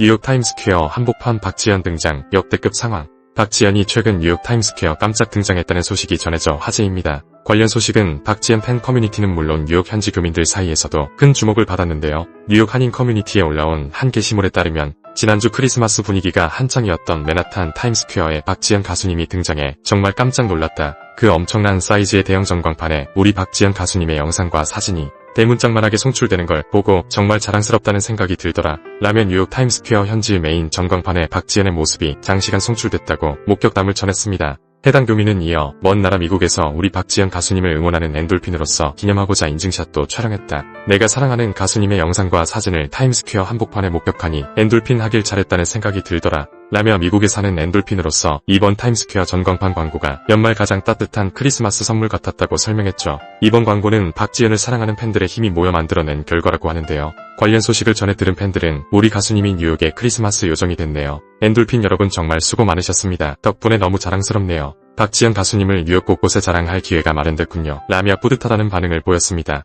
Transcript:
뉴욕 타임스퀘어 한복판 박지현 등장 역대급 상황. 박지현이 최근 뉴욕 타임스퀘어 깜짝 등장했다는 소식이 전해져 화제입니다. 관련 소식은 박지현 팬 커뮤니티는 물론 뉴욕 현지 교민들 사이에서도 큰 주목을 받았는데요. 뉴욕 한인 커뮤니티에 올라온 한 게시물에 따르면 지난주 크리스마스 분위기가 한창이었던 맨하탄 타임스퀘어에 박지현 가수님이 등장해 정말 깜짝 놀랐다. 그 엄청난 사이즈의 대형 전광판에 우리 박지현 가수님의 영상과 사진이 대문짝만하게 송출되는 걸 보고 정말 자랑스럽다는 생각이 들더라. 라면 뉴욕 타임스퀘어 현지 메인 전광판에 박지현의 모습이 장시간 송출됐다고 목격담을 전했습니다. 해당 교민은 이어 먼 나라 미국에서 우리 박지현 가수님을 응원하는 엔돌핀으로서 기념하고자 인증샷도 촬영했다. 내가 사랑하는 가수님의 영상과 사진을 타임스퀘어 한복판에 목격하니 엔돌핀 하길 잘했다는 생각이 들더라. 라며 미국에 사는 엔돌핀으로서 이번 타임스퀘어 전광판 광고가 연말 가장 따뜻한 크리스마스 선물 같았다고 설명했죠. 이번 광고는 박지현을 사랑하는 팬들의 힘이 모여 만들어낸 결과라고 하는데요. 관련 소식을 전해 들은 팬들은 우리 가수님이 뉴욕의 크리스마스 요정이 됐네요. 엔돌핀 여러분 정말 수고 많으셨습니다. 덕분에 너무 자랑스럽네요. 박지현 가수님을 뉴욕 곳곳에 자랑할 기회가 마련됐군요. 라며 뿌듯하다는 반응을 보였습니다.